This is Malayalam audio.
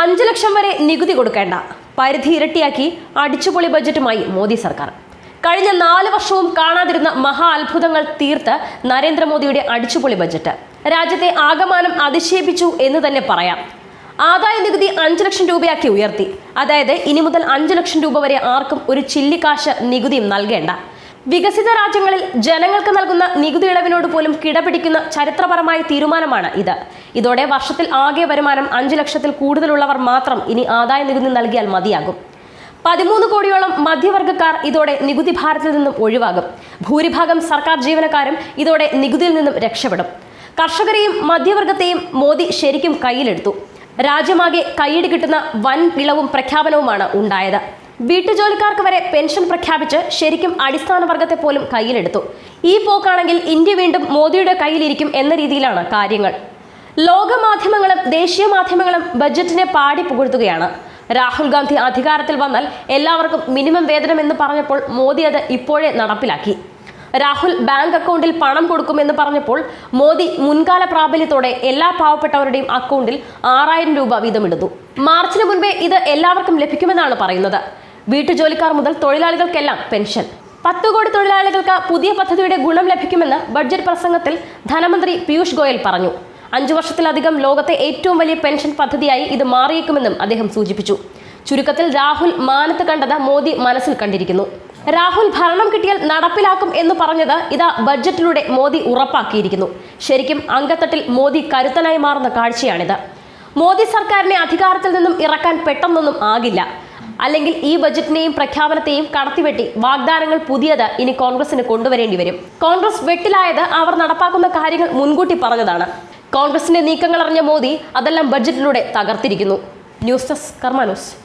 അഞ്ചു ലക്ഷം വരെ നികുതി കൊടുക്കേണ്ട. പരിധി ഇരട്ടിയാക്കി അടിച്ചുപൊളി ബജറ്റുമായി മോദി സർക്കാർ. കഴിഞ്ഞ നാല് വർഷവും കാണാതിരുന്ന മഹാ അത്ഭുതങ്ങൾ തീർത്ത് നരേന്ദ്രമോദിയുടെ അടിച്ചുപൊളി ബജറ്റ്. രാജ്യത്തെ ആകമാനം അതിശയിപ്പിച്ചു എന്ന് തന്നെ പറയാം. ആദായ നികുതി അഞ്ച് ലക്ഷം രൂപയാക്കി ഉയർത്തി. അതായത് ഇനി മുതൽ അഞ്ച് ലക്ഷം രൂപ വരെ ആർക്കും ഒരു ചില്ലിക്കാശ് നികുതിയും നൽകേണ്ട. വികസിത രാജ്യങ്ങളിൽ ജനങ്ങൾക്ക് നൽകുന്ന നികുതി ഇളവിനോട് പോലും കിടപിടിക്കുന്ന ചരിത്രപരമായ തീരുമാനമാണ് ഇത്. ഇതോടെ വർഷത്തിൽ ആകെ വരുമാനം അഞ്ചു ലക്ഷത്തിൽ കൂടുതലുള്ളവർ മാത്രം ഇനി ആദായ നികുതി നൽകിയാൽ മതിയാകും. പതിമൂന്ന് കോടിയോളം മധ്യവർഗക്കാർ ഇതോടെ നികുതി ഭാരത്തിൽ നിന്നും ഒഴിവാകും. ഭൂരിഭാഗം സർക്കാർ ജീവനക്കാരും ഇതോടെ നികുതിയിൽ നിന്നും രക്ഷപ്പെടും. കർഷകരെയും മധ്യവർഗത്തെയും മോദി ശരിക്കും കയ്യിലെടുത്തു. രാജ്യമാകെ കൈയിടി കിട്ടുന്ന വൻ ഇളവും പ്രഖ്യാപനവുമാണ് ഉണ്ടായത്. വീട്ടുജോലിക്കാർക്ക് വരെ പെൻഷൻ പ്രഖ്യാപിച്ച് ശരിക്കും അടിസ്ഥാന വർഗത്തെ പോലും കയ്യിലെടുത്തു. ഈ പോക്കാണെങ്കിൽ ഇന്ത്യ വീണ്ടും മോദിയുടെ കയ്യിലിരിക്കും എന്ന രീതിയിലാണ് കാര്യങ്ങൾ. ലോക മാധ്യമങ്ങളും ദേശീയ മാധ്യമങ്ങളും ബജറ്റിനെ പാടി പുകഴ്ത്തുകയാണ്. രാഹുൽ ഗാന്ധി അധികാരത്തിൽ വന്നാൽ എല്ലാവർക്കും മിനിമം വേതനം എന്ന് പറഞ്ഞപ്പോൾ മോദി അത് ഇപ്പോഴേ നടപ്പിലാക്കി. രാഹുൽ ബാങ്ക് അക്കൗണ്ടിൽ പണം കൊടുക്കുമെന്ന് പറഞ്ഞപ്പോൾ മോദി മുൻകാല പ്രാബല്യത്തോടെ എല്ലാ പാവപ്പെട്ടവരുടെയും അക്കൗണ്ടിൽ ആറായിരം രൂപ വീതമിടുന്നു മാർച്ചിന് മുൻപേ ഇത് എല്ലാവർക്കും ലഭിക്കുമെന്നാണ് പറയുന്നത്. വീട്ടുജോലിക്കാർ മുതൽ തൊഴിലാളികൾക്കെല്ലാം പെൻഷൻ. പത്ത് കോടി തൊഴിലാളികൾക്ക് പുതിയ പദ്ധതിയുടെ ഗുണം ലഭിക്കുമെന്ന് ബഡ്ജറ്റ് പ്രസംഗത്തിൽ ധനമന്ത്രി പീയൂഷ് ഗോയൽ പറഞ്ഞു. അഞ്ചു വർഷത്തിലധികം ലോകത്തെ ഏറ്റവും വലിയ പെൻഷൻ പദ്ധതിയായി ഇത് മാറിയേക്കുമെന്നും അദ്ദേഹം സൂചിപ്പിച്ചു. ചുരുക്കത്തിൽ രാഹുൽ മാനത്ത് കണ്ടത് മോദി മനസ്സിൽ കണ്ടിരിക്കുന്നു. രാഹുൽ ഭരണം കിട്ടിയാൽ നടപ്പിലാക്കും എന്ന് പറഞ്ഞത് ഇതാ ബഡ്ജറ്റിലൂടെ മോദി ഉറപ്പാക്കിയിരിക്കുന്നു. ശരിക്കും അങ്കത്തട്ടിൽ മോദി കരുത്തനായി മാറുന്ന കാഴ്ചയാണിത്. മോദി സർക്കാരിനെ അധികാരത്തിൽ നിന്നും ഇറക്കാൻ പെട്ടെന്നൊന്നും ആകില്ല. അല്ലെങ്കിൽ ഈ ബജറ്റിനെയും പ്രഖ്യാപനത്തെയും കടത്തിവെട്ടി വാഗ്ദാനങ്ങൾ പുതിയത് ഇനി കോൺഗ്രസിന് കൊണ്ടുവരേണ്ടി വരും. കോൺഗ്രസ് വെട്ടിലായത് അവർ നടപ്പാക്കുന്ന കാര്യങ്ങൾ മുൻകൂട്ടി പറഞ്ഞതാണ്. കോൺഗ്രസിന്റെ നീക്കങ്ങൾ അറിഞ്ഞ മോദി അതെല്ലാം ബജറ്റിലൂടെ തകർത്തിരിക്കുന്നു. News desk കർമാനൂസ്